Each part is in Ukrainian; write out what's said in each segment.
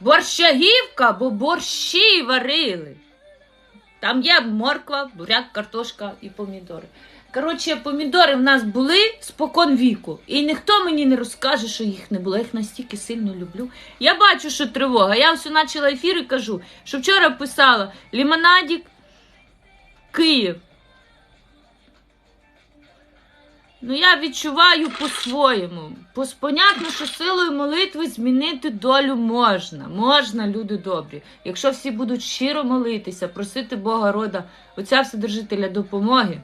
Борщагівка, бо борщі варили. Там є морква, буряк, картошка і помідори. Коротше, помідори в нас були спокон віку. І ніхто мені не розкаже, що їх не було. Я їх настільки сильно люблю. Я бачу, що тривога. Я ось почала ефір і кажу, що вчора писала Лімонадік, Київ. Ну, я відчуваю по-своєму. Пос- Понятно, що силою молитви змінити долю можна. Можна, люди добрі. Якщо всі будуть щиро молитися, просити Бога рода, Отця Вседержителя допомоги,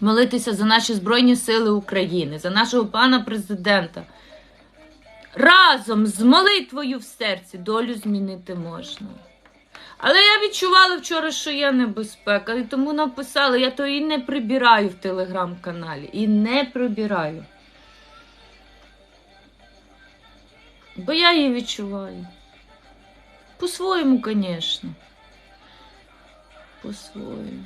молитися за наші Збройні Сили України, за нашого пана президента. Разом з молитвою в серці долю змінити можна. Але я відчувала вчора, що є небезпека, і тому написала, я то і не прибираю в телеграм-каналі. І не прибираю. Бо я її відчуваю. По-своєму, звісно. По-своєму.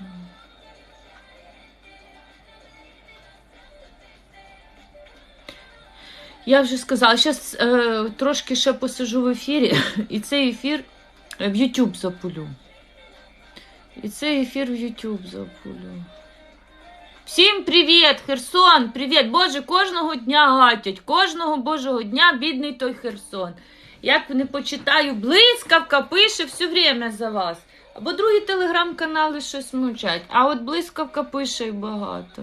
Я вже сказала, зараз е, трошки ще посижу в ефірі, і цей ефір в YouTube запулю. І цей ефір в YouTube запулю. Всім привіт, Херсон! Привіт! Боже, кожного дня гатять, кожного божого дня бідний той Херсон. Як не почитаю, блискавка пише все время за вас. Або другі телеграм-канали щось мовчать. А от блискавка пише і багато.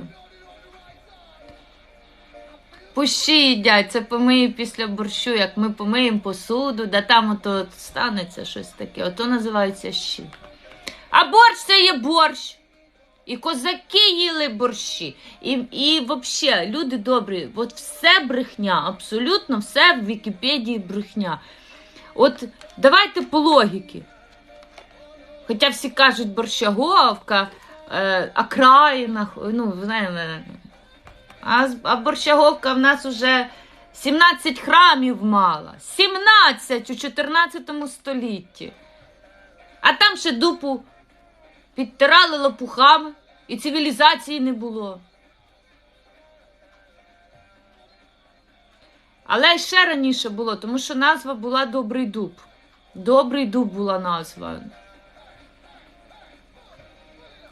Пущі їдять, це помию після борщу, як ми помиємо посуду, да там ото станеться щось таке. Ото називається щі. А борщ це є борщ. І козаки їли борщі. І, і взагалі, люди добрі, от все брехня, абсолютно все в Вікіпедії брехня. От давайте по логіки. Хоча всі кажуть борщаговка, е, окраїна, ну, знаєте, а, а борщаговка в нас уже 17 храмів мала. 17 у 14 столітті. А там ще дупу підтирали лопухами і цивілізації не було. Але ще раніше було, тому що назва була Добрий дуб. Добрий дуб була назва.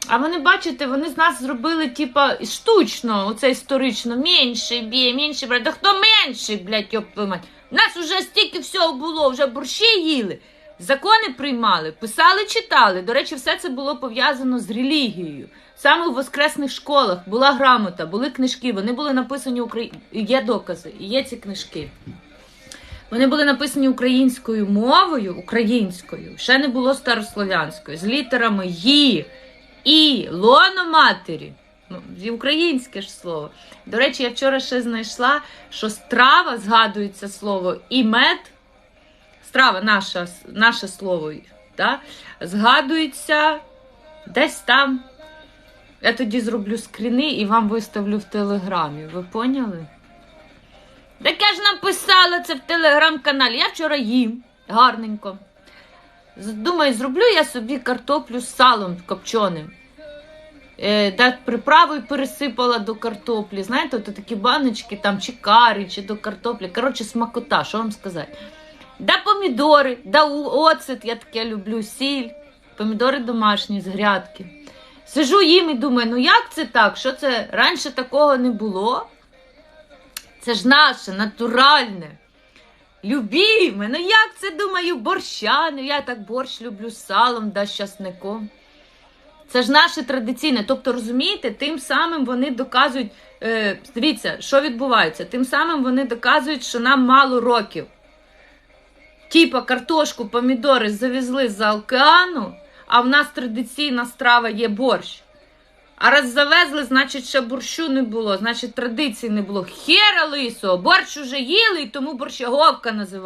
А вони, бачите, вони з нас зробили, типа, штучно, оце історично, менший б'є, менший брат. Да хто менший, блядь, мать? Нас вже стільки всього було, вже борщі їли, закони приймали, писали, читали. До речі, все це було пов'язано з релігією. Саме в воскресних школах була грамота, були книжки, вони були написані українською. Є докази, є ці книжки. Вони були написані українською мовою, українською, ще не було старослов'янською, з літерами «ї», і лоно матері. Ну, українське ж слово. До речі, я вчора ще знайшла, що страва згадується слово і мед. Страва, наша, наше слово, да? згадується десь там. Я тоді зроблю скріни і вам виставлю в телеграмі. Ви поняли? Так я ж написала це в телеграм-каналі. Я вчора їм гарненько. Думаю, зроблю я собі картоплю з салом копченим. Е, так приправою пересипала до картоплі. Знаєте, от такі баночки там чи карі, чи до картоплі. Коротше, смакота, що вам сказати. Да помідори, да оцет, я таке люблю, сіль, помідори домашні з грядки. Сижу їм і думаю, ну як це так? Що це раніше такого не було? Це ж наше, натуральне. Любіме, ну як це думаю, борща? Ну я так борщ люблю салом да з часником. Це ж наше традиційне. Тобто, розумієте, тим самим вони доказують, е, дивіться, що відбувається. Тим самим вони доказують, що нам мало років. Типа картошку, помідори завезли з океану, а в нас традиційна страва є борщ. А раз завезли, значить, ще борщу не було, значить традицій не було. Хера лисого, борщ уже їли, і тому борщаговка називають.